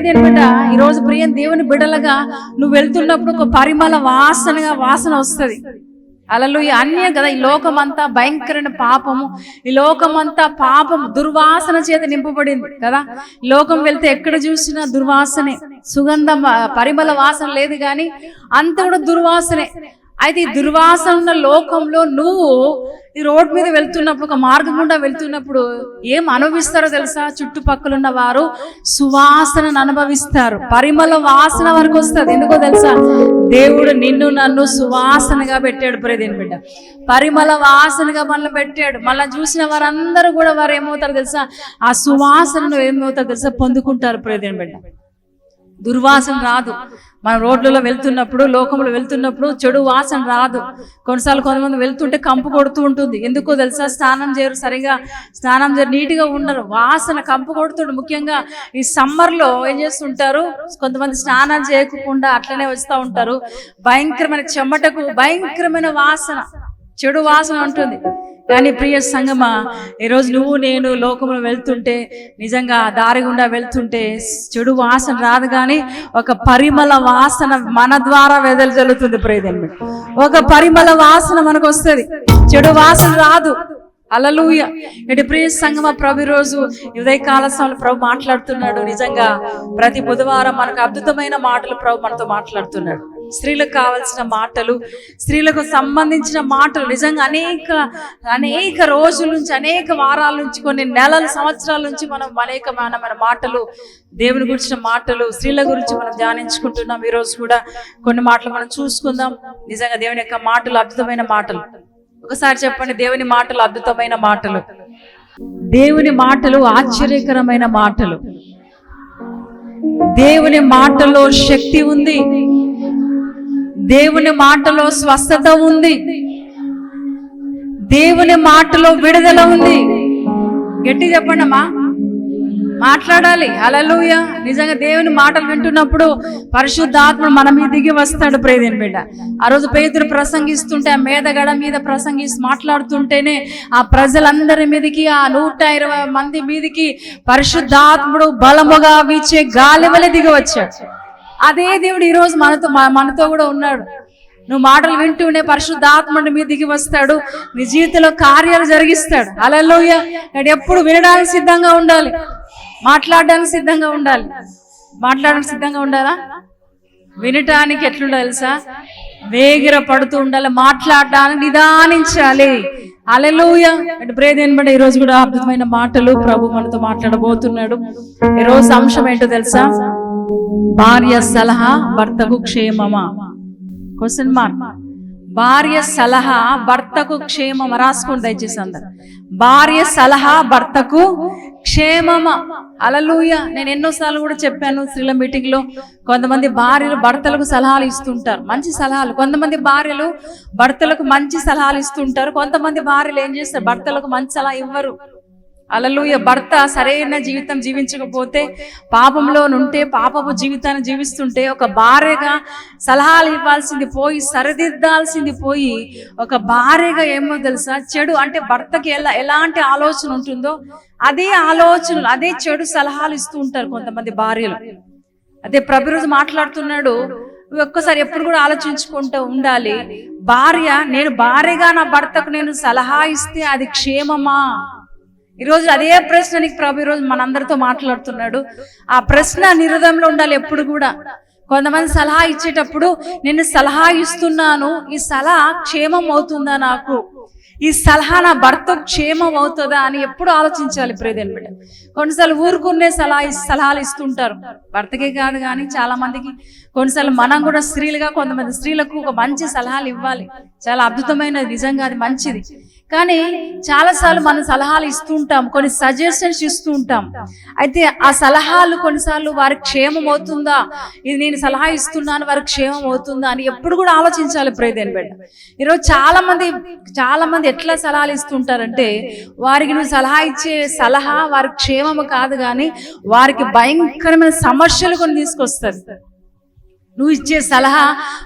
ప్రియదేని అనమాట. ఈరోజు ప్రియం దేవుని బిడ్డలుగా నువ్వు వెళ్తున్నప్పుడు ఒక పరిమళ వాసనగా వాసన వస్తుంది. అలలు ఈ కదా ఈ లోకమంతా భయంకరమైన పాపము. ఈ లోకమంతా పాపము దుర్వాసన చేత నింపబడింది కదా. లోకం వెళ్తే ఎక్కడ చూసినా దుర్వాసనే. సుగంధం పరిమళ వాసన లేదు కానీ అంత కూడా దుర్వాసనే. అయితే ఈ దుర్వాసన ఉన్న లోకంలో నువ్వు ఈ రోడ్ మీద వెళ్తున్నప్పుడు ఒక మార్గం గుండా వెళ్తున్నప్పుడు ఏం అనుభవిస్తారో తెలుసా? చుట్టుపక్కల ఉన్న వారు సువాసనను అనుభవిస్తారు. పరిమళ వాసన వరకు వస్తుంది. ఎందుకో తెలుసా? దేవుడు నిన్ను నన్ను సువాసనగా పెట్టాడు. ప్రేదేని బిడ్డ పరిమళ వాసనగా మనల్ని పెట్టాడు. మళ్ళీ చూసిన వారందరూ కూడా వారు ఏమవుతారు తెలుసా? ఆ సువాసనను ఏమవుతారు తెలుసా? పొందుకుంటారు. ప్రేదేని బిడ్డ దుర్వాసన రాదు. మనం రోడ్లలో వెళ్తున్నప్పుడు లోకంలో వెళ్తున్నప్పుడు చెడు వాసన రాదు. కొన్నిసార్లు కొంతమంది వెళ్తుంటే కంపు కొడుతూ ఉంటుంది. ఎందుకో తెలుసా? స్నానం చేయరు సరిగా. స్నానం చేయరు నీట్గా ఉండరు. వాసన కంపు కొడుతుండు ముఖ్యంగా ఈ సమ్మర్లో ఏం చేస్తుంటారు? కొంతమంది స్నానం చేయకుండా అట్లనే వస్తూ ఉంటారు. భయంకరమైన చెమటకు భయంకరమైన వాసన. చెడు వాసన ఉంటుంది. కానీ ప్రియ సంగమా ఈరోజు నువ్వు నేను లోకంలో వెళ్తుంటే నిజంగా దారి గుండా వెళ్తుంటే చెడు వాసన రాదు కానీ ఒక పరిమళ వాసన మన ద్వారా వెదజల్లుతుంది ప్రియదేమి ఒక పరిమళ వాసన మనకు వస్తుంది చెడు వాసన రాదు. అలలుయ ఇటు ప్రియ సంగమ ప్రభు రోజు ఉదయకాల సమయంలో ప్రభు మాట్లాడుతున్నాడు. నిజంగా ప్రతి బుధవారం మనకు అద్భుతమైన మాటలు ప్రభు మనతో మాట్లాడుతున్నాడు. స్త్రీలకు కావాల్సిన మాటలు స్త్రీలకు సంబంధించిన మాటలు. నిజంగా అనేక అనేక రోజుల నుంచి అనేక వారాల నుంచి కొన్ని నెలల సంవత్సరాల నుంచి మనం అనేకమైన మన మాటలు దేవుని గురించిన మాటలు స్త్రీల గురించి మనం ధ్యానించుకుంటున్నాం. ఈ రోజు కూడా కొన్ని మాటలు మనం చూసుకుందాం. నిజంగా దేవుని యొక్క మాటలు అద్భుతమైన మాటలు. ఒకసారి చెప్పండి దేవుని మాటలు అద్భుతమైన మాటలు. దేవుని మాటలు ఆశ్చర్యకరమైన మాటలు. దేవుని మాటలో శక్తి ఉంది. దేవుని మాటలో స్వస్థత ఉంది. దేవుని మాటలో విడుదల ఉంది. గట్టి చెప్పండమ్మా. మాట్లాడాలి. అలలుయ నిజంగా దేవుని మాటలు వింటున్నప్పుడు పరిశుద్ధాత్ముడు మన మీద దిగి వస్తాడు ప్రేదేని బిడ్డ. ఆ రోజు పేదరు ప్రసంగిస్తుంటే ఆ మేదగడ మీద ప్రసంగిస్తూ మాట్లాడుతుంటేనే ఆ ప్రజలందరి మీదకి ఆ నూట ఇరవై మంది మీదకి పరిశుద్ధాత్ముడు బలముగా వీచే గాలి వలె దిగి వచ్చాడు. అదే దేవుడు ఈ రోజు మనతో మనతో కూడా ఉన్నాడు. నువ్వు మాటలు వింటూనే పరిశుద్ధాత్మని మీ దిగి వస్తాడు. నీ జీవితంలో కార్యాలు జరిగిస్తాడు. అలలోయ ఎప్పుడు వినడానికి సిద్ధంగా ఉండాలి. మాట్లాడడానికి సిద్ధంగా ఉండాలి. మాట్లాడడానికి సిద్ధంగా ఉండాలా? వినటానికి ఎట్లుండాలి తెలుసా? వేగిర పడుతూ ఉండాలి. మాట్లాడడానికి నిదానించాలి. అలెలుయ అంటే ప్రేదేని ఈ రోజు కూడా అద్భుతమైన మాటలు ప్రభు మనతో మాట్లాడబోతున్నాడు. ఈ రోజు అంశం ఏంటో తెలుసా? భార్య సలహా భర్తకు క్షేమమా? క్వశ్చన్ మార్క్ భార్య సలహా భర్తకు క్షేమమ? రాసుకోండి దయచేసి అందరు. భార్య సలహా భర్తకు క్షేమమా? అలలుయ నేను ఎన్నోసార్లు కూడా చెప్పాను స్త్రీల మీటింగ్లో కొంతమంది భార్యలు భర్తలకు సలహాలు ఇస్తుంటారు. మంచి సలహాలు. కొంతమంది భార్యలు భర్తలకు మంచి సలహాలు ఇస్తుంటారు. కొంతమంది భార్యలు ఏం చేస్తారు? భర్తలకు మంచి సలహా ఇవ్వరు. అలలుయ భర్త సరైన జీవితం జీవించకపోతే పాపంలో నుంటే పాపపు జీవితాన్ని జీవిస్తుంటే ఒక భార్యగా సలహాలు ఇవ్వాల్సింది పోయి సరిదిద్దాల్సింది పోయి ఒక భార్యగా ఏమో తెలుసా? చెడు అంటే భర్తకి ఎలా ఎలాంటి ఆలోచన ఉంటుందో అదే ఆలోచనలు అదే చెడు సలహాలు ఇస్తూ ఉంటారు కొంతమంది భార్యలు. అదే ప్రభు రోజు మాట్లాడుతున్నాడు. నువ్వు ఒక్కసారి ఎప్పుడు కూడా ఆలోచించుకుంటూ ఉండాలి. భార్య నేను భార్యగా నా భర్తకు నేను సలహా ఇస్తే అది క్షేమమా? ఈరోజు అదే ప్రశ్న ప్రభు ఈరోజు మనందరితో మాట్లాడుతున్నాడు. ఆ ప్రశ్న నిరుదంలో ఉండాలి ఎప్పుడు కూడా. కొంతమంది సలహా ఇచ్చేటప్పుడు నేను సలహా ఇస్తున్నాను ఈ సలహా క్షేమం అవుతుందా నాకు? ఈ సలహా నా భర్త క్షేమం అవుతుందా? అని ఎప్పుడు ఆలోచించాలి ప్రేదేని బిడ్డ. కొన్నిసార్లు ఊరుకునే సలహా సలహాలు ఇస్తుంటారు. భర్తకే కాదు కానీ చాలా మందికి కొన్నిసార్లు మనం కూడా స్త్రీలుగా కొంతమంది స్త్రీలకు ఒక మంచి సలహాలు ఇవ్వాలి. చాలా అద్భుతమైనది నిజంగా అది మంచిది. కానీ చాలాసార్లు మనం సలహాలు ఇస్తూ ఉంటాం కొన్ని సజెషన్స్ ఇస్తూ ఉంటాం. అయితే ఆ సలహాలు కొన్నిసార్లు వారికి క్షేమం అవుతుందా? ఇది నేను సలహా ఇస్తున్నాను వారికి క్షేమం అవుతుందా అని ఎప్పుడు కూడా ఆలోచించాలి ప్రేదేని బిడ్డ. ఈరోజు చాలా మంది చాలా మంది ఎట్లా సలహాలు ఇస్తుంటారంటే వారికి నువ్వు సలహా ఇచ్చే సలహా వారికి క్షేమము కాదు కానీ వారికి భయంకరమైన సమస్యలు కొన్ని తీసుకొస్తారు. నువ్వు ఇచ్చే సలహా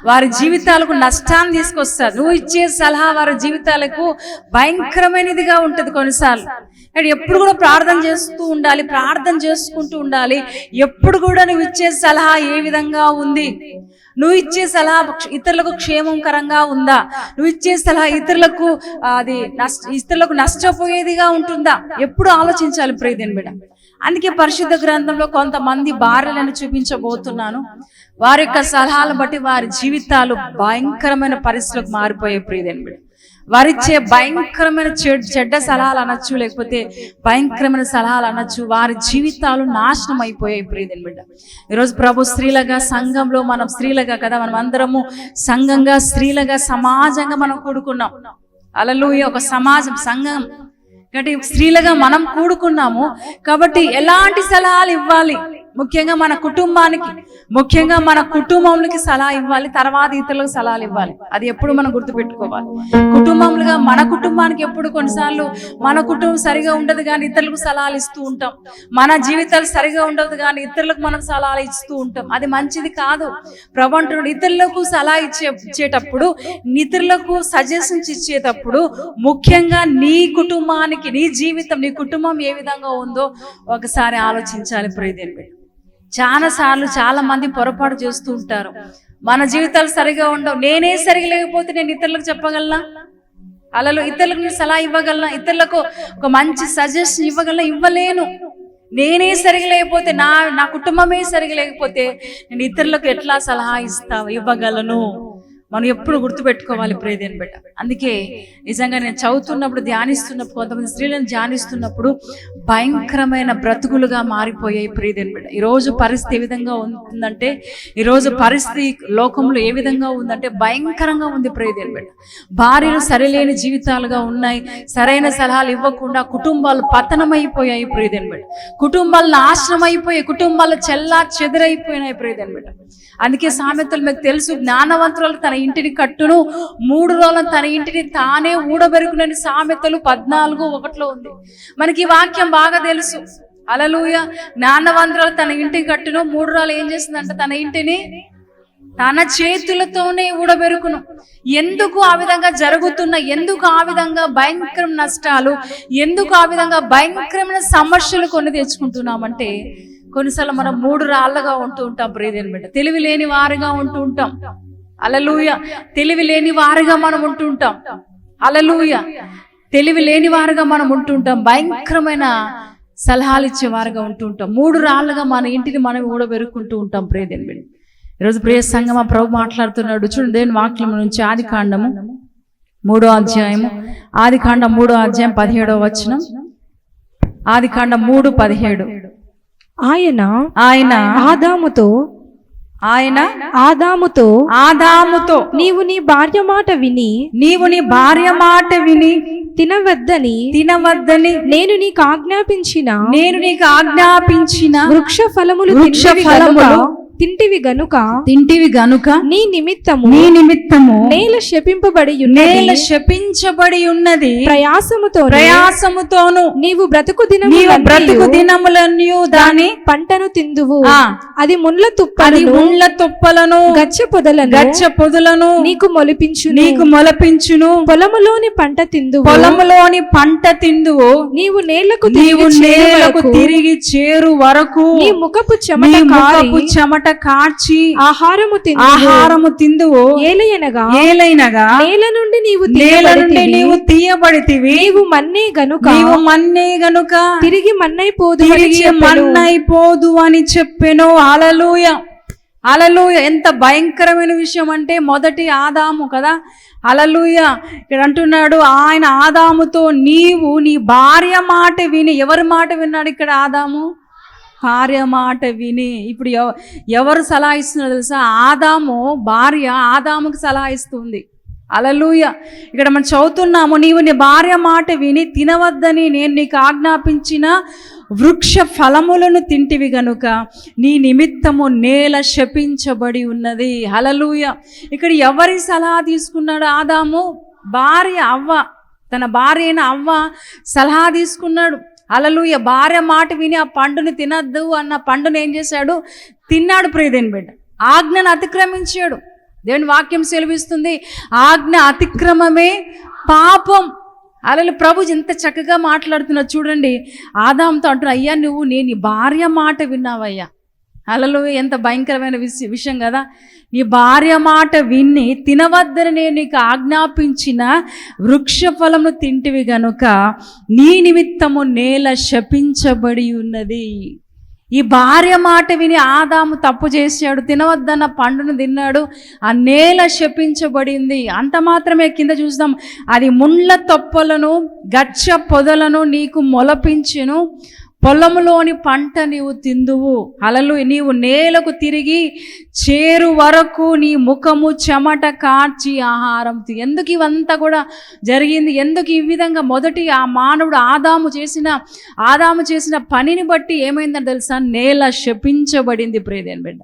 వారి జీవితాలకు నష్టాన్ని తీసుకొస్తారు. నువ్వు ఇచ్చే సలహా వారి జీవితాలకు భయంకరమైనదిగా ఉంటుంది కొన్నిసార్లు. కానీ ఎప్పుడు కూడా ప్రార్థన చేస్తూ ఉండాలి ప్రార్థన చేసుకుంటూ ఉండాలి. ఎప్పుడు కూడా నువ్వు ఇచ్చే సలహా ఏ విధంగా ఉంది? నువ్వు ఇచ్చే సలహా ఇతరులకు క్షేమంకరంగా ఉందా? నువ్వు ఇచ్చే సలహా ఇతరులకు అది నష్ట ఇతరులకు నష్టపోయేదిగా ఉంటుందా? ఎప్పుడు ఆలోచించాలి ప్రియదేని బిడ్డ. అందుకే పరిశుద్ధ గ్రంథంలో కొంతమంది భార్యలను చూపించబోతున్నాను. వారి యొక్క సలహాలను బట్టి వారి జీవితాలు భయంకరమైన పరిస్థితులకు మారిపోయే ప్రియదేని వారిచ్చే భయంకరమైన చెడ్ చెడ్డ సలహాలు అనొచ్చు లేకపోతే భయంకరమైన సలహాలు అనొచ్చు వారి జీవితాలు నాశనం అయిపోయాయి ప్రియదని బిడ్డ ఈరోజు ప్రభు స్త్రీలుగా సంఘంలో మనం స్త్రీలుగా కదా మనం అందరము సంఘంగా స్త్రీలుగా సమాజంగా మనం కూడుకున్నాం. అలలు ఒక సమాజం సంఘం. కాబట్టి స్త్రీలుగా మనం కూడుకున్నాము కాబట్టి ఎలాంటి సలహాలు ఇవ్వాలి? ముఖ్యంగా మన కుటుంబానికి ముఖ్యంగా మన కుటుంబంలోకి సలహా ఇవ్వాలి తర్వాత ఇతరులకు సలహాలు ఇవ్వాలి. అది ఎప్పుడు మనం గుర్తుపెట్టుకోవాలి. కుటుంబంలుగా మన కుటుంబానికి ఎప్పుడు కొన్నిసార్లు మన కుటుంబం సరిగా ఉండదు కానీ ఇతరులకు సలహాలు ఇస్తూ ఉంటాం. మన జీవితాలు సరిగా ఉండదు కానీ ఇతరులకు మనం సలహాలు ఇస్తూ ఉంటాం. అది మంచిది కాదు. ప్రబంటుడు ఇతరులకు సలహా ఇచ్చే ఇచ్చేటప్పుడు ఇతరులకు సజెషన్స్ ఇచ్చేటప్పుడు ముఖ్యంగా నీ కుటుంబానికి నీ జీవితం నీ కుటుంబం ఏ విధంగా ఉందో ఒకసారి ఆలోచించాలి ప్రియదేవి చాలా సార్లు చాలా మంది పొరపాటు చేస్తూ ఉంటారు. మన జీవితాలు సరిగా ఉండవు. నేనే సరిగా లేకపోతే నేను ఇతరులకు చెప్పగలనా? అలలో ఇతరులకు నేను సలహా ఇవ్వగలనా? ఇతరులకు ఒక మంచి సజెషన్ ఇవ్వగలనా? ఇవ్వలేను. నేనే సరిగా లేకపోతే నా నా కుటుంబమే సరిగా లేకపోతే నేను ఇతరులకు ఎట్లా సలహా ఇస్తా ఇవ్వగలను? మనం ఎప్పుడు గుర్తుపెట్టుకోవాలి ప్రేదేని బిడ్డ. అందుకే నిజంగా నేను చదువుతున్నప్పుడు ధ్యానిస్తున్నప్పుడు కొంతమంది స్త్రీలను ధ్యానిస్తున్నప్పుడు భయంకరమైన బ్రతుకులుగా మారిపోయాయి ప్రియదేని బిడ్డ. ఈరోజు పరిస్థితి ఏ విధంగా ఉంటుందంటే ఈరోజు పరిస్థితి లోకంలో ఏ విధంగా ఉందంటే భయంకరంగా ఉంది ప్రియదేని బిడ్డ. భార్యలు సరిలేని జీవితాలుగా ఉన్నాయి. సరైన సలహాలు ఇవ్వకుండా కుటుంబాలు పతనమైపోయాయి ప్రియదేని బిడ్డ. కుటుంబాలు నాశనం అయిపోయాయి కుటుంబాలు చెల్లా చెదిరైపోయినాయి ప్రియదేని బిడ్డ. అందుకే సామెతలు మీకు తెలుసు జ్ఞానవంతులు తన ఇంటిని కట్టును. మూడు రోజులు తన ఇంటిని తానే ఊడబెరుకునని సామెతలు పద్నాలుగు ఒకటిలో ఉంది. మనకి వాక్యం బాగా తెలుసు. అలలుయ జ్ఞానవంతురాలు తన ఇంటిని కట్టును. మూడు రోజులు ఏం చేసిందంట తన ఇంటిని? తన చేతులతోనే ఊడబెరుకును. ఎందుకు ఆ విధంగా జరుగుతున్న ఎందుకు ఆ విధంగా భయంకర నష్టాలు ఎందుకు ఆ విధంగా భయంకరమైన సమస్యలు కొన్ని తెచ్చుకుంటున్నామంటే కొన్నిసార్లు మనం మూడు రాళ్ళగా ఉంటూ ఉంటాం ప్రియదేని బిడ్డ. తెలివి లేని వారిగా ఉంటూ ఉంటాం. అలలుయ తెలివి లేని వారిగా మనం ఉంటూ ఉంటాం అలలుయ తెలివి లేని వారుగా మనం ఉంటుంటాం. భయంకరమైన సలహాలు ఇచ్చే వారుగా ఉంటూ ఉంటాం మూడు రాళ్ళుగా మన ఇంటిని మనం ఊడబెరుకుంటూ ఉంటాం ప్రియదేని బిడ్డ. ఈరోజు ప్రియ సంఘం ఆ ప్రభు మాట్లాడుతున్నాడు. చూడండి దేవుని వాక్యం నుంచి ఆది కాండము మూడో అధ్యాయము. ఆది కాండం మూడో అధ్యాయం పదిహేడో వచనం. ఆది కాండం మూడు పదిహేడు. ఆయన ఆయన ఆదాముతో ఆయన ఆదాముతో ఆదాముతో నీవు నీ భార్య మాట విని నీవు నీ భార్య మాట విని తినవద్దని తినవద్దని నేను నీకు ఆజ్ఞాపించిన నేను నీకు ఆజ్ఞాపించిన వృక్ష ఫలములు వృక్ష ఫలములు తింటివి గనుక తింటివి గనుక నీ నిమిత్తము నీ నిమిత్తము నేల శపింపబడి నేల శపించబడి ఉన్నది. ప్రయాసముతో ప్రయాసముతోను నీవు బ్రతుకు నీవు బ్రతుకు దినము దినములన్నీ దాని పంటను తిందువు. అది అది తుప్పలను ముళ్ళ తుప్పలను గచ్చ పొదలను గచ్చ పొదులను నీకు మొలిపించు నీకు మొలపించును పొలములోని పంట తిందువు. పొలములోని పంట తిందువు నీవు నేలకు నీవు నేలకు తిరిగి చేరు వరకు నీ ముఖపు చెమట ముఖపు చెమట కార్చి ఆహారము ఆహారము తిందువు. ఏలయనగా ఏలైనగా నేల నుండి నీవు నేల నుండి. నీవు తీయబడితివి. నీవు మన్నే గనుక నీవు మన్నే గనుక తిరిగి మన్నైపోదు తిరిగి. మన్నైపోదు అని చెప్పెను. అలలుయ. అలలుయ. ఎంత భయంకరమైన విషయం అంటే మొదటి ఆదాము కదా. అలలుయ. ఇక్కడ అంటున్నాడు ఆయన ఆదాముతో నీవు నీ భార్య మాట విని ఎవరి మాట విన్నాడు ఇక్కడ ఆదాము? భార్య మాట విని. ఇప్పుడు ఎవ- ఎవరు సలహా ఇస్తున్నారు తెలుసా? ఆదాము భార్య ఆదాముకు సలహా ఇస్తుంది అలలుయ ఇక్కడ మనం చదువుతున్నాము నీవు నీ భార్య మాట విని తినవద్దని నేను నీకు ఆజ్ఞాపించిన వృక్ష ఫలములను తింటివి గనుక నీ నిమిత్తము నేల శపించబడి ఉన్నది. హలలుయ ఇక్కడ ఎవరి సలహా తీసుకున్నాడు ఆదాము? భార్య అవ్వ. తన భార్య అయిన అవ్వ సలహా తీసుకున్నాడు. అలలుయ భార్య మాట విని ఆ పండుని తినద్దు అన్న పండుని ఏం చేశాడు? తిన్నాడు ప్రియదేని బిడ్డ. ఆజ్ఞను అతిక్రమించాడు. దేవుని వాక్యం సెలవిస్తుంది ఆజ్ఞ అతిక్రమమే పాపం. అలలు ప్రభు ఇంత చక్కగా మాట్లాడుతున్నా చూడండి. ఆదాంతో అంటున్నా అయ్యా నువ్వు నేను భార్య మాట విన్నావయ్యా. అలలో ఎంత భయంకరమైన విషయం విషయం కదా. నీ భార్య మాట విని తినవద్దని నేను నీకు ఆజ్ఞాపించిన వృక్షఫలమును తింటివి గనుక నీ నిమిత్తము నేల శపించబడి ఉన్నది. ఈ భార్య మాట విని ఆదాము తప్పు చేశాడు తినవద్దన్న పండును తిన్నాడు ఆ నేల శపించబడింది. అంత మాత్రమే కింద చూద్దాం అది ముండ్ల తొప్పలను గచ్చ పొదలను నీకు మొలపించును. పొలంలోని పంట నీవు తిందువు. అలలు నీవు నేలకు తిరిగి చేరు వరకు నీ ముఖము చెమట కార్చి ఆహారం ఎందుకు ఇవంతా కూడా జరిగింది? ఎందుకు ఈ విధంగా మొదటి ఆ మానవుడు ఆదాము చేసిన ఆదాము చేసిన పనిని బట్టి ఏమైందని తెలుసా? నేల శపించబడింది ప్రేదేని బిడ్డ.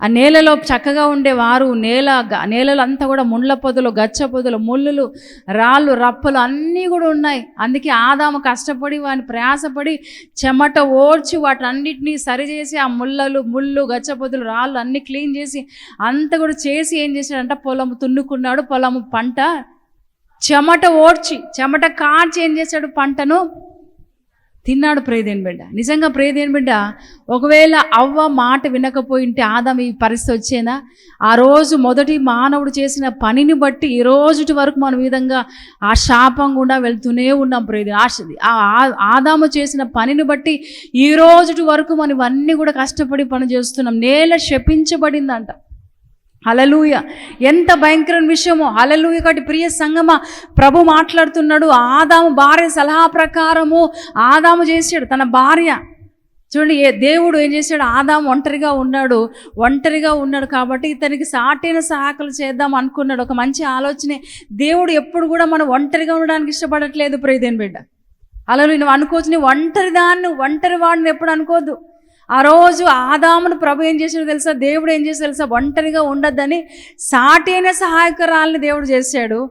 ఆ నేలలో చక్కగా ఉండేవారు నేల గ- నేలలో అంతా కూడా ముండ్ల పొదలు గచ్చ పొదలు ముళ్ళులు రాళ్ళు రప్పలు అన్నీ కూడా ఉన్నాయి. అందుకే ఆదాము కష్టపడి వాని ప్రయాసపడి చెమట ఓడ్చి వాటన్నిటినీ సరిచేసి ఆ ముళ్ళలు ముళ్ళు గచ్చ పొదలు రాళ్ళు అన్నీ క్లీన్ చేసి అంత కూడా చేసి ఏం చేశాడంటే? పొలము తున్నుకున్నాడు. పొలము పంట చెమట ఓడ్చి చెమట కార్చి ఏం చేశాడు పంటను? తిన్నాడు ప్రేదేని బిడ్డ. నిజంగా ప్రేదేని బిడ్డ ఒకవేళ అవ్వ మాట వినకపోయింటే ఆదాం ఈ పరిస్థితి వచ్చేనా? ఆ రోజు మొదటి మానవుడు చేసిన పనిని బట్టి ఈ రోజుటి వరకు మనం విధంగా ఆ శాపం గుండా వెళ్తూనే ఉన్నాం ప్రేది. ఆ ఆ- ఆదాము చేసిన పనిని బట్టి ఈ రోజుటి వరకు మనం ఇవన్నీ కూడా కష్టపడి పని చేస్తున్నాం నేల శపించబడిందంట. హలలుయ ఎంత భయంకరమైన విషయమో. హలలుయ కాబట్టి ప్రియ సంగమ ప్రభు మాట్లాడుతున్నాడు. ఆదాము భార్య సలహా ప్రకారము ఆదాము చేశాడు తన భార్య. చూడండి ఏ దేవుడు ఏం చేశాడు? ఆదాము ఒంటరిగా ఉన్నాడు ఒంటరిగా ఉన్నాడు కాబట్టి ఇతనికి సాటైన సహాయకులు చేద్దాం అనుకున్నాడు. ఒక మంచి ఆలోచనే. దేవుడు ఎప్పుడు కూడా మనం ఒంటరిగా ఉండడానికి ఇష్టపడట్లేదు ప్రియదేని బిడ్డ. అలా నువ్వు అనుకోవచ్చు నీ ఒంటరి దాన్ని ఒంటరి వాడిని ఎప్పుడు అనుకోవద్దు. ఆ రోజు ఆదామును ప్రభు ఏం చేశాడో తెలుసా? దేవుడు ఏం చేశాడు తెలుసా? ఒంటరిగా ఉండొద్దని సాటి అయిన సహాయకురాలని దేవుడు చేశాడు.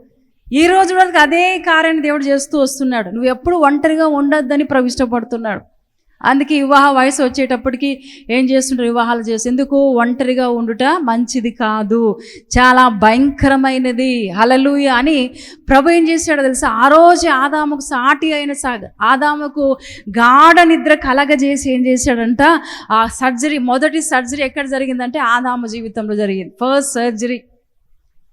ఈ రోజు వరకు అదే కార్యాన్ని దేవుడు చేస్తూ వస్తున్నాడు. నువ్వు ఎప్పుడు ఒంటరిగా ఉండొద్దని ప్రభు ఇష్టపడుతున్నాడు. అందుకే వివాహ వయసు వచ్చేటప్పటికి ఏం చేస్తుంటారు వివాహాలు చేసి ఎందుకు? ఒంటరిగా ఉండుట మంచిది కాదు. చాలా భయంకరమైనది. హలలుయ అని ప్రభు ఏం చేశాడో తెలుసా? ఆ రోజు ఆదాముకు సాటి అయిన సాగ ఆదాముకు గాఢ నిద్ర కలగజేసి ఏం చేశాడంట? ఆ సర్జరీ మొదటి సర్జరీ ఎక్కడ జరిగిందంటే ఆదాము జీవితంలో జరిగింది. First surgery.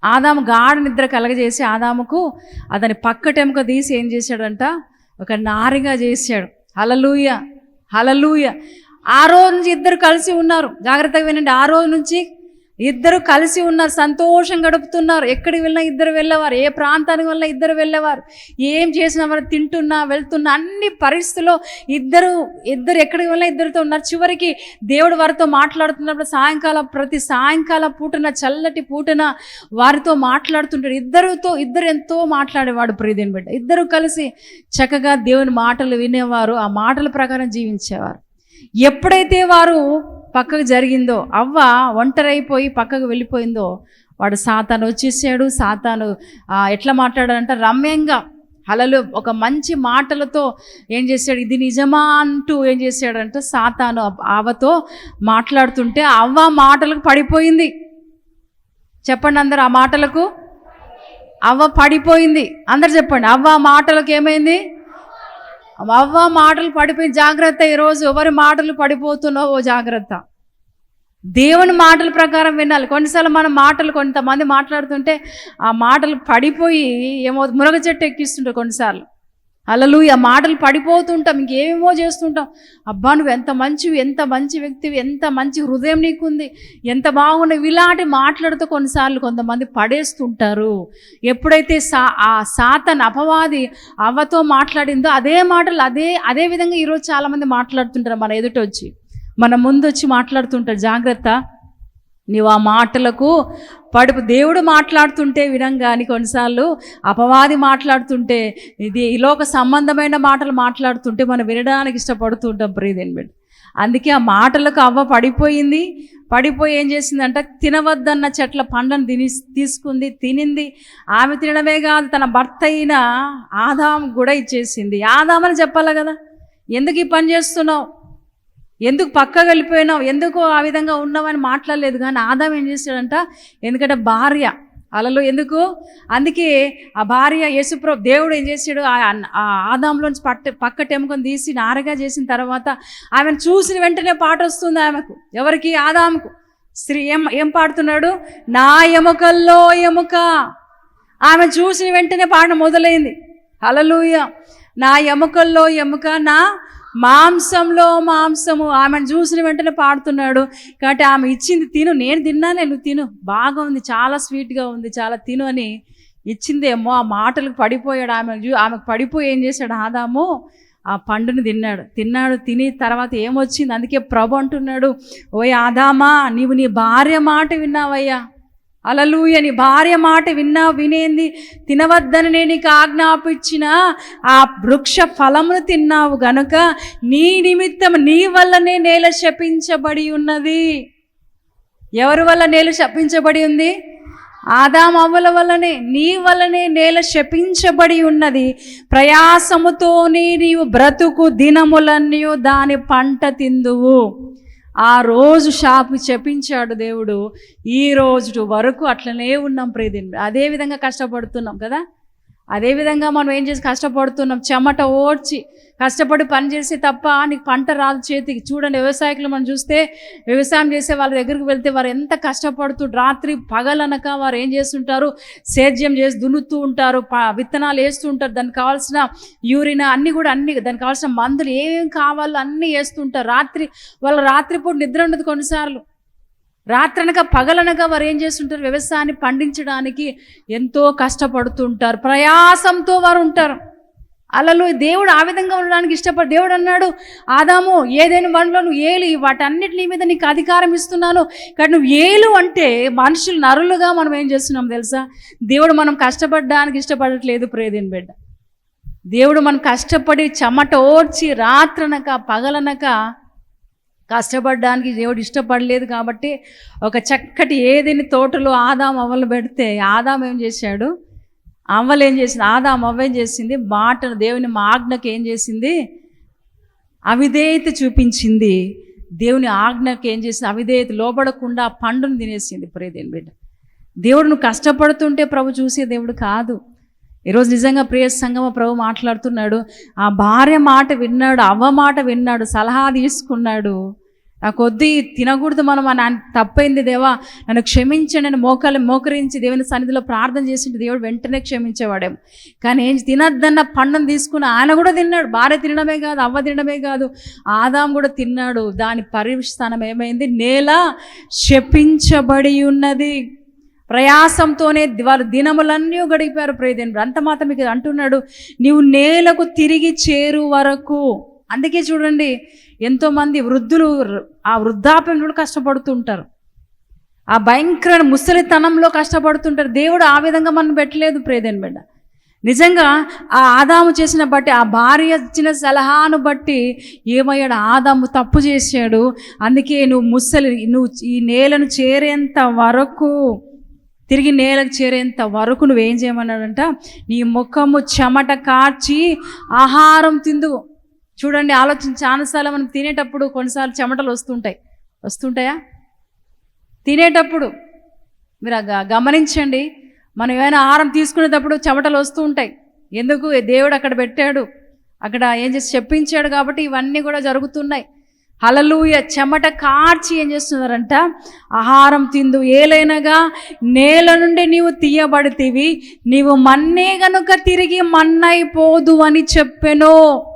ఆదాము గాఢ నిద్ర కలగజేసి ఆదాముకు అతని పక్కటెముక తీసి ఏం చేశాడంట? ఒక నారిగా చేశాడు. హలలుయ హలలుయ ఆ రోజు నుంచి ఇద్దరు కలిసి ఉన్నారు. జాగ్రత్తగా వినండి. ఆ రోజు నుంచి ఇద్దరు కలిసి ఉన్నారు సంతోషం గడుపుతున్నారు. ఎక్కడికి వెళ్ళినా ఇద్దరు వెళ్ళేవారు ఏ ప్రాంతానికి వెళ్ళినా ఇద్దరు వెళ్ళేవారు. ఏం చేసినా వారు తింటున్నా వెళ్తున్నా అన్ని పరిస్థితుల్లో ఇద్దరు ఇద్దరు ఎక్కడికి వెళ్ళినా ఇద్దరితో ఉన్నారు. చివరికి దేవుడు వారితో మాట్లాడుతున్నప్పుడు సాయంకాలం ప్రతి సాయంకాలం పూటన చల్లటి పూటన వారితో మాట్లాడుతుంటాడు. ఇద్దరితో ఇద్దరు ఎంతో మాట్లాడేవాడు ప్రీతిని బిడ్డ. ఇద్దరు కలిసి చక్కగా దేవుని మాటలు వినేవారు ఆ మాటల ప్రకారం జీవించేవారు. ఎప్పుడైతే వారు పక్కకు జరిగిందో అవ్వ ఒంటరైపోయి పక్కకు వెళ్ళిపోయిందో వాడు సాతాను వచ్చేసాడు సాతాను ఎట్లా మాట్లాడాడంటే రమ్యంగా అలలు ఒక మంచి మాటలతో ఏం చేశాడు ఇది నిజమా అంటూ ఏం చేశాడంటే సాతాను ఆవతో మాట్లాడుతుంటే అవ్వ మాటలకు పడిపోయింది. చెప్పండి అందరు ఆ మాటలకు. అవ్వ పడిపోయింది. అందరు చెప్పండి అవ్వ మాటలకు ఏమైంది? అవ్వ మాటలు పడిపోయి జాగ్రత్త ఈరోజు. ఎవరి మాటలు పడిపోతున్నావో జాగ్రత్త. దేవుని మాటల ప్రకారం వినాలి. కొన్నిసార్లు మన మాటలు కొంతమంది మాట్లాడుతుంటే ఆ మాటలు పడిపోయి ఏమో మునగ చెట్టు ఎక్కిస్తుంటారు కొన్నిసార్లు. అలలు ఆ మాటలు పడిపోతుంటాం ఇంకేమేమో చేస్తుంటాం. అబ్బా నువ్వు ఎంత మంచివి ఎంత మంచి వ్యక్తివి ఎంత మంచి హృదయం నీకుంది ఎంత బాగున్నావు. ఇలాంటి మాట్లాడుతూ కొన్నిసార్లు కొంతమంది పడేస్తుంటారు. ఎప్పుడైతే సా ఆ సాతన్ అపవాది అవ్వతో మాట్లాడిందో అదే మాటలు అదే అదే విధంగా ఈరోజు చాలామంది మాట్లాడుతుంటారు మన ఎదుట వచ్చి మన ముందు వచ్చి మాట్లాడుతుంటారు. జాగ్రత్త. నీవు ఆ మాటలకు పడుపు. దేవుడు మాట్లాడుతుంటే వినం కానీ కొన్నిసార్లు అపవాది మాట్లాడుతుంటే ఇది ఇలోక సంబంధమైన మాటలు మాట్లాడుతుంటే మనం వినడానికి ఇష్టపడుతుంటాం ప్రియదేని అందుకే ఆ మాటలకు అవ్వ పడిపోయింది. పడిపోయి ఏం చేసిందంట? తినవద్దన్న చెట్ల పండ్లను తిని తీసుకుంది తినింది. ఆమె తినడమే కాదు తన భర్త అయిన ఆదాం కూడా ఇచ్చేసింది. ఆదామని చెప్పాలి కదా. ఎందుకు ఈ పని చేస్తున్నావు? ఎందుకు పక్క వెళ్ళిపోయినావు ఎందుకు ఆ విధంగా ఉన్నావని మాట్లాడలేదు. కానీ ఆదాం ఏం చేశాడంట? ఎందుకంటే భార్య. అలలో ఎందుకు? అందుకే ఆ భార్య యేసుప్రభు దేవుడు ఏం చేశాడు? ఆ ఆ ఆదాంలోంచి పట్ట పక్క టెముకొని తీసి నారగా చేసిన తర్వాత ఆమెను చూసిన వెంటనే పాట వస్తుంది ఆమెకు. ఎవరికి? ఆదాముకు స్త్రీ ఏం ఏం పాడుతున్నాడు? నా ఎముకల్లో ఎముక. ఆమె చూసిన వెంటనే పాట మొదలైంది. అలలుయ నా ఎముకల్లో ఎముక నా మాంసంలో మాంసము. ఆమెను చూసిన వెంటనే పాడుతున్నాడు. కాబట్టి ఆమె ఇచ్చింది తిను నేను తిన్నానే నువ్వు తిను. బాగా ఉంది చాలా స్వీట్గా ఉంది చాలా తిను అని ఇచ్చిందేమో ఆ మాటలకు పడిపోయాడు ఆమె. ఆమెకు పడిపోయి ఏం చేశాడు? ఆదాము ఆ పండుని తిన్నాడు. తిన్నాడు తిని తర్వాత ఏమొచ్చింది? అందుకే ప్రభు అంటున్నాడు ఓయ్ ఆదామా నీవు నీ భార్య మాట విన్నావయ్యా. అలలుయని భార్య మాట విన్నా వినేంది తినవద్దని నేను నీకు ఆజ్ఞాపించిన ఆ వృక్ష ఫలమును తిన్నావు గనుక నీ నిమిత్తం నీ వల్లనే నేల శపించబడి ఉన్నది. ఎవరి వల్ల నేల శపించబడి ఉంది? ఆదామవుల వల్లనే నీ వల్లనే నేల శపించబడి ఉన్నది. ప్రయాసముతోనే నీవు బ్రతుకు దినములన్నీ దాని పంట తిందువు. ఆ రోజు షాపు చెప్పించాడు దేవుడు. ఈ రోజు వరకు అట్లనే ఉన్నాం ప్రేదిన్ అదే విధంగా కష్టపడుతున్నాం కదా? అదేవిధంగా మనం ఏం చేసి కష్టపడుతున్నాం? చెమట ఓడ్చి కష్టపడి పని చేసి తప్ప నీకు పంట రాదు చేతికి. చూడండి వ్యవసాయకులు మనం చూస్తే వ్యవసాయం చేసే వాళ్ళ దగ్గరికి వెళ్తే వారు ఎంత కష్టపడుతూ రాత్రి పగలనక వారు ఏం చేస్తుంటారు? సేద్యం చేసి దున్నుతూ ఉంటారు ప- విత్తనాలు వేస్తూ ఉంటారు. దానికి కావాల్సిన యూరిన్ అన్నీ కూడా అన్ని దానికి కావాల్సిన మందులు ఏమేమి కావాలో అన్నీ వేస్తుంటారు రాత్రి వాళ్ళ రాత్రిపూట నిద్ర ఉండదు కొన్నిసార్లు. రాత్రనక పగలనక వారు ఏం చేస్తుంటారు? వ్యవసాయాన్ని పండించడానికి ఎంతో కష్టపడుతుంటారు. ప్రయాసంతో వారు ఉంటారు. అలలు దేవుడు ఆ విధంగా ఉండడానికి ఇష్టపడు దేవుడు అన్నాడు ఆదాము ఏదైనా వనలో నువ్వు ఏలు వాటన్నిటి మీద నీకు అధికారం ఇస్తున్నాను. కానీ నువ్వు ఏలు అంటే మనుషులు నరులుగా మనం ఏం చేస్తున్నాం తెలుసా? దేవుడు మనం కష్టపడడానికి ఇష్టపడట్లేదు ప్రేదిన్ బిడ్డ. దేవుడు మనం కష్టపడి చెమట ఓడ్చి రాత్రనక పగలనక కష్టపడడానికి దేవుడు ఇష్టపడలేదు కాబట్టి ఒక చక్కటి ఏదిని తోటలో ఆదాం అవ్వలు పెడితే ఆదాం ఏం చేశాడు? అవ్వలు ఏం చేసింది? ఆదాం అవ్వ ఏం చేసింది? మాటను దేవుని ఆజ్ఞకు ఏం చేసింది? అవిధేయత చూపించింది. దేవుని ఆజ్ఞకు ఏం చేసింది? అవిధేయత లోబడకుండా పండును తినేసింది. ప్రేదేని బిడ్డ. దేవుడు నువ్వు కష్టపడుతుంటే ప్రభు చూసే దేవుడు కాదు. ఈరోజు నిజంగా ప్రియ సంగమ ప్రభు మాట్లాడుతున్నాడు. ఆ భార్య మాట విన్నాడు అవ్వ మాట విన్నాడు సలహా తీసుకున్నాడు. ఆ కొద్దీ తినకూడదు మనం అని తప్పైంది దేవా. నన్ను క్షమించండి నేను మోకాలు మోకరించి దేవుని సన్నిధిలో ప్రార్థన చేసింటే దేవుడు వెంటనే క్షమించేవాడేమో. కానీ ఏం తినద్దన్న పండును తీసుకుని ఆయన కూడా తిన్నాడు. భార్య తినడమే కాదు అవ్వ తినడమే కాదు. ఆదాం కూడా తిన్నాడు. దాని పరిస్థానం ఏమైంది? నేల శపించబడి ఉన్నది. ప్రయాసంతోనే వారు దినములన్నీ గడిపారు. ప్రియదేనుడు అంత మాత్రం మీకు అంటున్నాడు నీవు నేలకు తిరిగి చేరు వరకు. అందుకే చూడండి ఎంతోమంది వృద్ధులు ఆ వృద్ధాప్యంలో కష్టపడుతుంటారు. ఆ భయంకర ముసలితనంలో కష్టపడుతుంటారు. దేవుడు ఆ విధంగా మనం పెట్టలేదు ప్రేదేన్ బిడ్డ. నిజంగా ఆ ఆదాము చేసిన బట్టి ఆ భార్య ఇచ్చిన సలహాను బట్టి ఏమయ్యాడు? ఆదాము తప్పు చేశాడు. అందుకే నువ్వు ముసలి నువ్వు ఈ నేలను చేరేంత వరకు తిరిగి నేలకు చేరేంత వరకు నువ్వేం చేయమన్నాడంట నీ ముఖము చెమట కార్చి ఆహారం తిందు. చూడండి ఆలోచన చాలాసార్లు మనం తినేటప్పుడు కొన్నిసార్లు చెమటలు వస్తుంటాయి. వస్తుంటాయా? తినేటప్పుడు మీరు గ- గమనించండి మనం ఏమైనా ఆహారం తీసుకునేటప్పుడు చెమటలు వస్తూ ఉంటాయి. ఎందుకు? దేవుడు అక్కడ పెట్టాడు. అక్కడ ఏం చేసి చెప్పించాడు కాబట్టి ఇవన్నీ కూడా జరుగుతున్నాయి. హలలుయ చెమట కార్చి ఏం చేస్తున్నారంట? ఆహారం తిందు. ఏలైనగా నేల నుండి నీవు తీయబడితివి. నీవు మన్నే గనుక తిరిగి మన్నైపోదు అని చెప్పెను.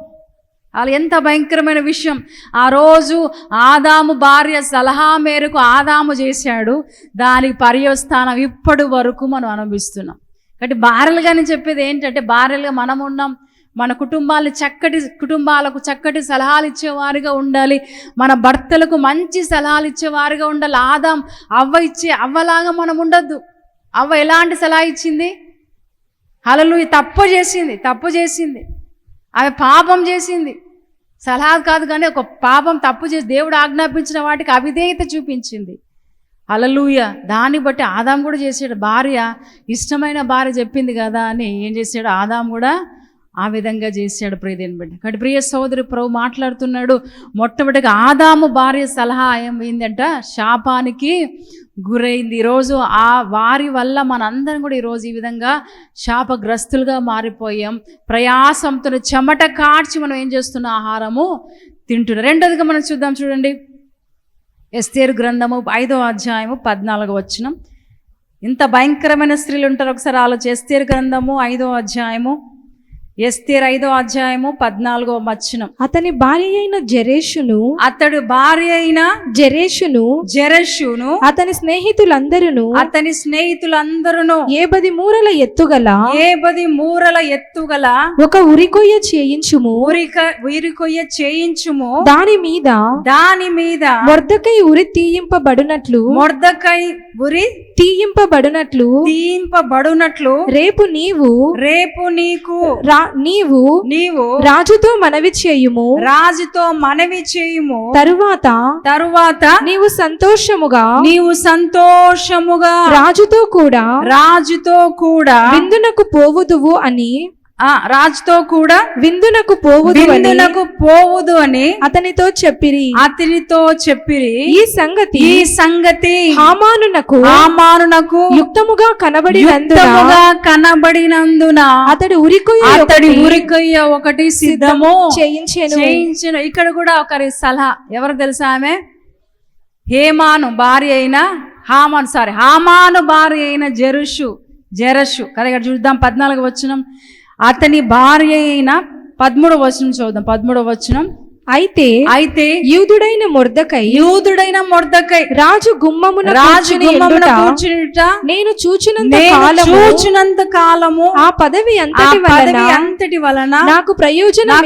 వాళ్ళు ఎంత భయంకరమైన విషయం. ఆ రోజు ఆదాము భార్య సలహా మేరకు ఆదాము చేశాడు. దాని పర్యవస్థానం ఇప్పటి వరకు మనం అనుభవిస్తున్నాం. కాబట్టి భార్యలుగానే చెప్పేది ఏంటంటే భార్యలుగా మనం ఉన్నాం మన కుటుంబాలు చక్కటి కుటుంబాలకు చక్కటి సలహాలు ఇచ్చేవారుగా ఉండాలి. మన భర్తలకు మంచి సలహాలు ఇచ్చేవారుగా ఉండాలి. ఆదాం అవ్వ ఇచ్చే అవ్వలాగా మనం ఉండొద్దు. అవ్వ ఎలాంటి సలహా ఇచ్చింది? అలలు తప్పు చేసింది తప్పు చేసింది. ఆమె పాపం చేసింది. సలహా కాదు కానీ ఒక పాపం తప్పు చేసి దేవుడు ఆజ్ఞాపించిన వాటికి అవిధేయత చూపించింది. అలలుయ దాన్ని బట్టి ఆదాం కూడా చేసాడు భార్య ఇష్టమైన భార్య చెప్పింది కదా అని ఏం చేశాడు? ఆదాం కూడా ఆ విధంగా చేశాడు ప్రియదేని బిడ్డ. కాబట్టి ప్రియ సోదరి ప్రభు మాట్లాడుతున్నాడు. మొట్టమొదటిగా ఆదాము భార్య సలహా ఏమైందంట శాపానికి గురైంది. ఈరోజు ఆ వారి వల్ల మనందరం కూడా ఈరోజు ఈ విధంగా శాపగ్రస్తులుగా మారిపోయాం. ప్రయాసంతో చెమట కార్చి మనం ఏం చేస్తున్న ఆహారము తింటున్నాం. రెండోదిగా మనం చూద్దాం చూడండి. ఎస్తేరు గ్రంథము ఐదో అధ్యాయము పద్నాలుగు వచ్చినం ఇంత భయంకరమైన స్త్రీలు ఉంటారు. ఒకసారి ఆలోచి ఎస్తేరు గ్రంథము ఐదో అధ్యాయము ఎస్తేరు ఐదో అధ్యాయము పద్నాలుగో వచనం. అతని భార్య అయిన జరేషును అతడు భార్య అయిన జరేషును జరషును అతని స్నేహితులందరూ అతని స్నేహితులందరూ ఏబది మూరల ఎత్తుగల ఏబది మూరల ఎత్తుగల ఒక ఉరికొయ్య చేయించుము. ఉరిక ఉరికొయ్య చేయించుము. దాని మీద దాని మీద మొర్దకై ఉరి తీయింపబడినట్లు మొర్దకై ఉరి తీయింపబడినట్లు తీయింపబడునట్లు రేపు నీవు రేపు నీకు రా నీవు నీవు రాజుతో మనవి చేయుము. రాజుతో మనవి చేయుము. తరువాత తరువాత నీవు సంతోషముగా నీవు సంతోషముగా రాజుతో కూడా రాజుతో కూడా విందునకు పోవుదువు అని ఆ రాజుతో కూడా విందునకు పోవుదు విందునకు పోవుదు అని అతనితో చెప్పిరి. అతనితో చెప్పిరి. ఈ సంగతి ఈ సంగతి హామానునకు హామానునకు యుక్తముగా కనబడినందున యుక్తముగా కనబడినందున అతడు ఉరికొయ్య అతడి ఒకటి ఉరికొయ్య ఒకటి సిద్ధము చేయించెను. చేయించిన. ఇక్కడ కూడా ఒకరి సలహా ఎవరు తెలుసా ఆమె? హేమాను భార్య అయిన హామాను సారీ హామాను భార్య అయిన జరుషు జరషు. కదా ఇక్కడ చూద్దాం పద్నాలుగు వచనం. అతని భార్య అయిన పదమూడవ వచనం చూద్దాం పదమూడవ వచనం. అయితే అయితే యూదుడైన మొర్దకై యూదుడైన మొర్దకై రాజు గుమ్మమున రాజు గుమ్మమున కూర్చునిట? నేను చూచినంత కాలము చూచినంత కాలము ఆ పదవి అంతటి వలన అంతటి వలన నాకు ప్రయోజనం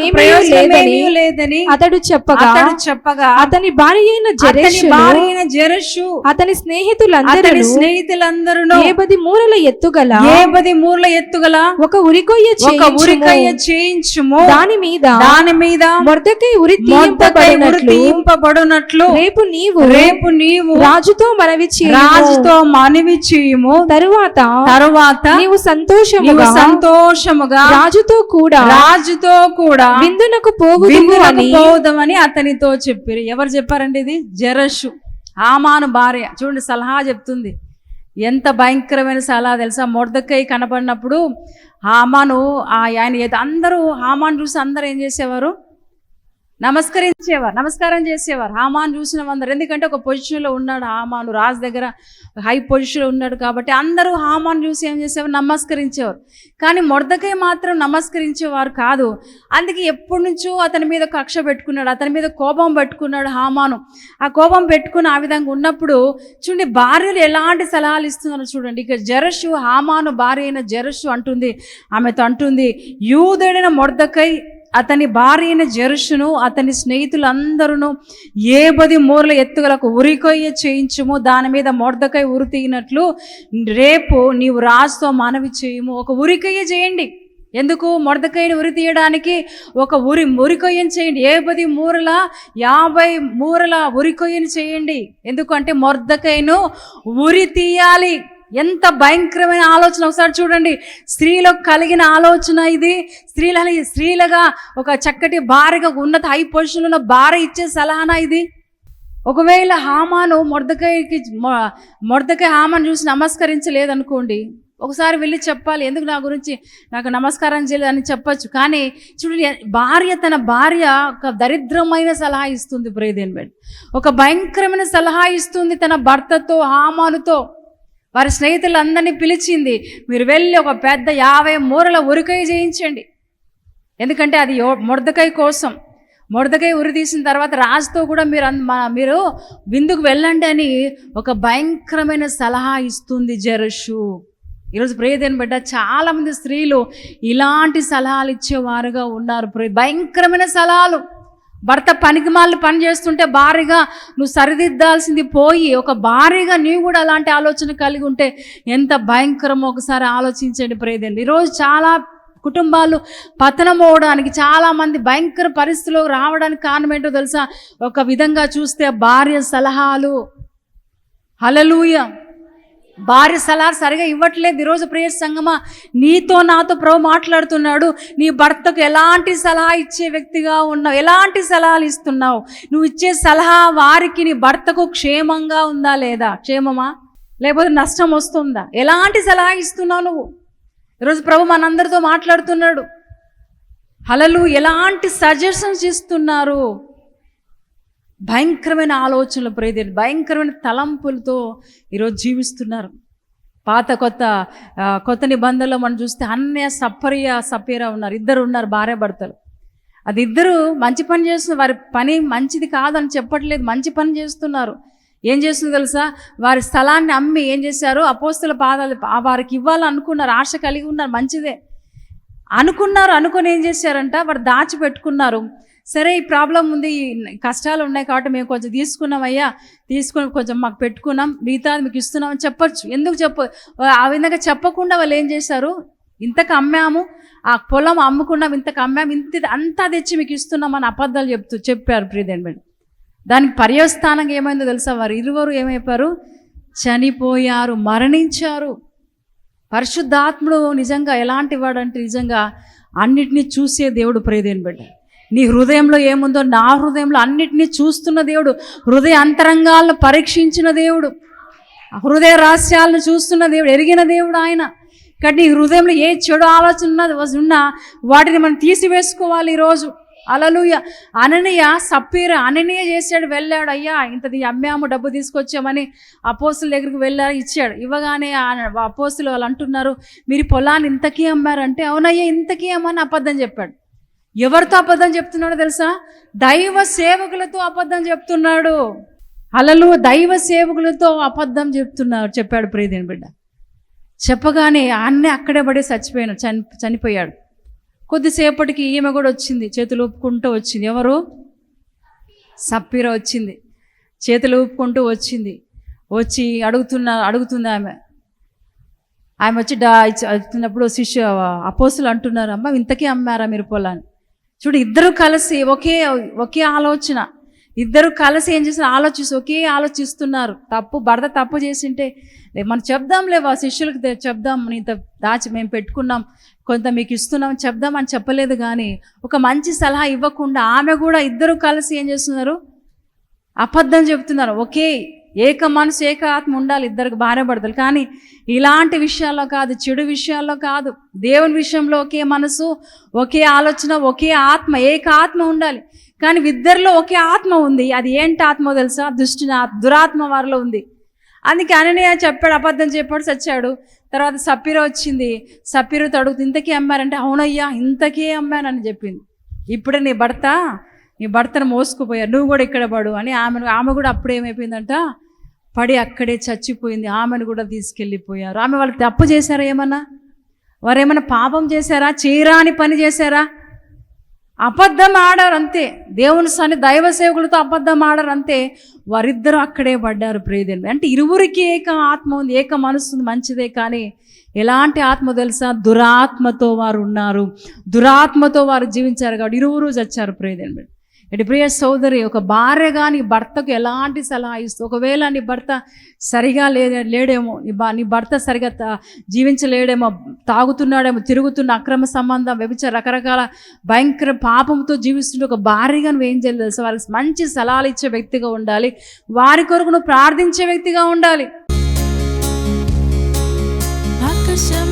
లేదని లేదని అతడు చెప్పగా అతడు చెప్పగా అతని భార్య అయిన అతని జరేషును భార్య అయిన జరషు అతని స్నేహితులందరూ స్నేహితులందరూ ఏబది మూరల ఎత్తుగల ఏబది మూర్ల ఎత్తుగల ఒక ఉరికొయ్య ఒక చేయించుము. ఉరికయ్య చేయించుము. దాని మీద దాని మీద మొర్దకై ఉరి ఉరి తీయింపబడినట్లు రేపు నీవు రేపు నీవు రాజుతో మనవి. రాజుతో మనవి చేయుము. తరువాత తరువాత నీవు సంతోషముగా సంతోషముగా రాజుతో కూడా రాజుతో కూడా విందునకు పోవుదువు విందులకు అని పోదామని అతనితో చెప్పారు. ఎవరు చెప్పారండి ఇది? జరషు ఆమాను భార్య. చూడండి సలహా చెప్తుంది. ఎంత భయంకరమైన సలహా తెలుసా? మొర్దకై కనపడినప్పుడు హామాను ఆ ఆయన అందరూ హామాను చూసి అందరూ ఏం చేసేవారు? నమస్కరించేవారు నమస్కారం చేసేవారు. హామాన్ చూసిన అందరు ఎందుకంటే ఒక పొజిషన్లో ఉన్నాడు హామాను రాజు దగ్గర హై పొజిషన్లో ఉన్నాడు కాబట్టి అందరూ హామాను చూసి ఏం చేసేవారు? నమస్కరించేవారు. కానీ మొడదకై మాత్రం నమస్కరించేవారు కాదు. అందుకే ఎప్పటి నుంచో అతని మీద కక్ష పెట్టుకున్నాడు అతని మీద కోపం పెట్టుకున్నాడు హామాను. ఆ కోపం పెట్టుకుని ఆ విధంగా ఉన్నప్పుడు చూడండి భార్యలు ఎలాంటి సలహాలు ఇస్తున్నారో చూడండి. ఇక జరషు హామాను భార్య అయిన జరషు అంటుంది ఆమెతో అంటుంది యూదుడైన మొడదకై అతని భార్య అయిన జరుషును అతని స్నేహితులందరూ ఏ బది మూరల ఎత్తుగలకు ఉరికొయ్య చేయించుము దాని మీద మొర్దకై ఉరి తీయినట్లు రేపు నీవు రాజుతో మనవి చేయము. ఒక ఉరికొయ్య చేయండి. ఎందుకు? మొడదకైన ఉరి తీయడానికి ఒక ఉరి ఉరికొయ్యను చేయండి. ఏ పది మూరల యాభై మూరల ఉరికొయ్యను చేయండి. ఎందుకంటే మొర్దకైను ఉరి తీయాలి. ఎంత భయంకరమైన ఆలోచన ఒకసారి చూడండి. స్త్రీలకు కలిగిన ఆలోచన ఇది. స్త్రీల స్త్రీలుగా ఒక చక్కటి భార్యగా ఉన్నత హై పొజిషన్లో ఉన్న భార్య ఇచ్చే సలహానా ఇది? ఒకవేళ హామాను మొర్దకాయకి మొర్దకాయ హామాను చూసి నమస్కరించలేదనుకోండి ఒకసారి వెళ్ళి చెప్పాలి ఎందుకు నా గురించి నాకు నమస్కారం చేయలేదని చెప్పచ్చు? కానీ చూడండి భార్య తన భార్య ఒక దరిద్రమైన సలహా ఇస్తుంది బ్రేదేన్ బెడ్ ఒక భయంకరమైన సలహా ఇస్తుంది తన భర్తతో హామానుతో. వారి స్నేహితులందరినీ పిలిచింది మీరు వెళ్ళి ఒక పెద్ద యాభై మూరల ఉరికాయ చేయించండి ఎందుకంటే అది ముడదకాయ కోసం. ముడదకాయ ఉరి తీసిన తర్వాత రాజుతో కూడా మీరు మీరు విందుకు వెళ్ళండి అని ఒక భయంకరమైన సలహా ఇస్తుంది జరషు. ఈరోజు ప్రియదేని బిడ్డ చాలామంది స్త్రీలు ఇలాంటి సలహాలు ఇచ్చేవారుగా ఉన్నారు. ప్రియ భయంకరమైన సలహాలు. భర్త పనికిమాలు పని చేస్తుంటే భారీగా నువ్వు సరిదిద్దాల్సింది పోయి ఒక భారీగా నీవు కూడా అలాంటి ఆలోచన కలిగి ఉంటే ఎంత భయంకరమో ఒకసారి ఆలోచించండి ప్రేదండి ఈరోజు చాలా కుటుంబాలు పతనం అవడానికి భయంకర పరిస్థితుల్లో రావడానికి కారణం ఏంటో తెలుసా? ఒక విధంగా చూస్తే భార్య సలహాలు హలలుయ భార్య సలహా సరిగా ఇవ్వట్లేదు. ఈరోజు ప్రియ సంగమా నీతో నాతో ప్రభు మాట్లాడుతున్నాడు. నీ భర్తకు ఎలాంటి సలహా ఇచ్చే వ్యక్తిగా ఉన్నావు? ఎలాంటి సలహాలు ఇస్తున్నావు? నువ్వు ఇచ్చే సలహా వారికి నీ భర్తకు క్షేమంగా ఉందా లేదా? క్షేమమా? లేకపోతే నష్టం వస్తుందా? ఎలాంటి సలహా ఇస్తున్నావు నువ్వు? ఈరోజు ప్రభు మనందరితో మాట్లాడుతున్నాడు. హలలు ఎలాంటి సజెషన్స్ ఇస్తున్నారు? భయంకరమైన ఆలోచనలు ప్రేది భయంకరమైన తలంపులతో ఈరోజు జీవిస్తున్నారు. పాత కొత్త కొత్త నిబంధనలో మనం చూస్తే అన్నయ్య సప్పరియ సపేరా ఉన్నారు ఇద్దరు ఉన్నారు భార్య భర్తలు. అది ఇద్దరు మంచి పని చేస్తున్నారు వారి పని మంచిది కాదని చెప్పట్లేదు మంచి పని చేస్తున్నారు. ఏం చేస్తుంది తెలుసా? వారి స్థలాన్ని అమ్మి ఏం చేశారు? అపోస్తుల పాదాలు వారికి ఇవ్వాలనుకున్నారు ఆశ కలిగి ఉన్నారు మంచిదే. అనుకున్నారు అనుకొని ఏం చేశారంట? వారు దాచిపెట్టుకున్నారు. సరే ఈ ప్రాబ్లం ఉంది కష్టాలు ఉన్నాయి కాబట్టి మేము కొంచెం తీసుకున్నాం అయ్యా తీసుకుని కొంచెం మాకు పెట్టుకున్నాం మిగతా మీకు ఇస్తున్నామని చెప్పొచ్చు. ఎందుకు చెప్ప ఆ విధంగా చెప్పకుండా వాళ్ళు ఏం చేశారు? ఇంతకు అమ్మాము ఆ పొలం అమ్ముకున్నాం ఇంతకు అమ్మాము ఇంత అంతా తెచ్చి మీకు ఇస్తున్నాం అని అబద్ధాలు చెప్తూ చెప్పారు ప్రియదేన్ మేడం దానికి పర్యవస్థానంగా ఏమైందో తెలుసా వారు? ఇరువురు ఏమైపోయారు? చనిపోయారు మరణించారు. పరిశుద్ధాత్ముడు నిజంగా ఎలాంటి వాడంటే నిజంగా అన్నిటినీ చూసే దేవుడు ప్రేదేని బిడ్డ. నీ హృదయంలో ఏముందో నా హృదయంలో అన్నిటినీ చూస్తున్న దేవుడు హృదయ అంతరంగాలను పరీక్షించిన దేవుడు హృదయ రహస్యాలను చూస్తున్న దేవుడు ఎరిగిన దేవుడు ఆయన. కానీ నీ హృదయంలో ఏ చెడు ఆలోచన ఉన్నది ఉన్నా వాటిని మనం తీసివేసుకోవాలి ఈరోజు. అలలుయ అననీయ సప్పీర అననీయ చేశాడు వెళ్ళాడు. అయ్యా ఇంతది అమ్మాము డబ్బు తీసుకొచ్చామని అపోసుల దగ్గరికి వెళ్ళారు ఇచ్చాడు. ఇవ్వగానే అపోసులు వాళ్ళు అంటున్నారు మీరు పొలాన్ని ఇంతకీ అమ్మారంటే అవునయ్యా ఇంతకీ అమ్మని అబద్ధం చెప్పాడు. ఎవరితో అబద్ధం చెప్తున్నాడో తెలుసా? దైవ సేవకులతో అబద్ధం చెప్తున్నాడు. అలలు దైవ సేవకులతో అబద్ధం చెప్తున్నాడు చెప్పాడు ప్రియదేని బిడ్డ. చెప్పగానే అన్నీ అక్కడే పడి చచ్చిపోయాను చని చనిపోయాడు. కొద్దిసేపటికి ఈమె కూడా వచ్చింది చేతులు ఊపుకుంటూ వచ్చింది. ఎవరు? సప్పీర వచ్చింది చేతులు ఊపుకుంటూ వచ్చింది. వచ్చి అడుగుతున్న అడుగుతుంది ఆమె. ఆమె వచ్చి డా వచ్చినప్పుడు శిష్యు అపోసులు అంటున్నారు అమ్మ ఇంతకీ అమ్మారా మీరు పొలాన్ని? చూడు ఇద్దరు కలిసి ఒకే ఒకే ఆలోచన. ఇద్దరు కలిసి ఏం చేసిన ఆలోచిస్తూ ఒకే ఆలోచిస్తున్నారు. తప్పు భర్త తప్పు చేసింటే మనం చెప్దాం లేవా శిష్యులకు చెప్దాం ఇంత దాచి మేము పెట్టుకున్నాం కొంత మీకు ఇస్తున్నాం చెప్దాం అని చెప్పలేదు కానీ ఒక మంచి సలహా ఇవ్వకుండా ఆమె కూడా ఇద్దరు కలిసి ఏం చేస్తున్నారు? అబద్ధం చెప్తున్నారు. ఒకే ఏక మనసు ఏక ఆత్మ ఉండాలి ఇద్దరికి భార్య భర్తలు కానీ ఇలాంటి విషయాల్లో కాదు చెడు విషయాల్లో కాదు. దేవుని విషయంలో ఒకే మనసు ఒకే ఆలోచన ఒకే ఆత్మ ఏక ఆత్మ ఉండాలి. కానీ ఇద్దరిలో ఒకే ఆత్మ ఉంది. అది ఏంటి ఆత్మ తెలుసా? దుష్టి దురాత్మ వారిలో ఉంది. అందుకే అననీయ చెప్పాడు అబద్ధం చెప్పాడు చచ్చాడు తర్వాత సప్పిర వచ్చింది. సప్పిరు అడుగుతుంది ఇంతకీ అమ్మారంటే? అవునయ్యా ఇంతకే అమ్మానని చెప్పింది. ఇప్పుడే నీ భర్త నీ భర్తను మోసుకుపోయారు. నువ్వు కూడా ఇక్కడ పడు అని ఆమె ఆమె కూడా అప్పుడు ఏమైపోయిందంట పడి అక్కడే చచ్చిపోయింది. ఆమెను కూడా తీసుకెళ్ళిపోయారు. ఆమె వాళ్ళు తప్పు చేశారా ఏమన్నా? వారు ఏమైనా పాపం చేశారా? చీరాని పని చేశారా? అబద్ధం ఆడారు అంతే. దేవుని సన్ని దైవ సేవకులతో అబద్ధం ఆడారు అంతే. వారిద్దరూ అక్కడే పడ్డారు ప్రియదేవి అంటే ఇరువురికి ఏక ఆత్మ ఉంది ఏక మనసు ఉంది మంచిదే కానీ ఎలాంటి ఆత్మ తెలుసా? దురాత్మతో వారు ఉన్నారు. దురాత్మతో వారు జీవించారు కాబట్టి ఇరువురు చచ్చారు ప్రియదేవి ఇటు ప్రియ సోదరి ఒక భార్య కానీ భర్తకు ఎలాంటి సలహా ఇస్తూ ఒకవేళ నీ భర్త సరిగా లే లేడేమో నీ బా నీ భర్త సరిగా జీవించలేడేమో తాగుతున్నాడేమో తిరుగుతున్న అక్రమ సంబంధం వ్యభిచార రకరకాల భయంకర పాపంతో జీవిస్తుంటే ఒక భార్యగా నువ్వు ఏం చేయాలి వాళ్ళకి మంచి సలహాలు ఇచ్చే వ్యక్తిగా ఉండాలి. వారి కొరకు నువ్వు ప్రార్థించే వ్యక్తిగా ఉండాలి. ఆకాశం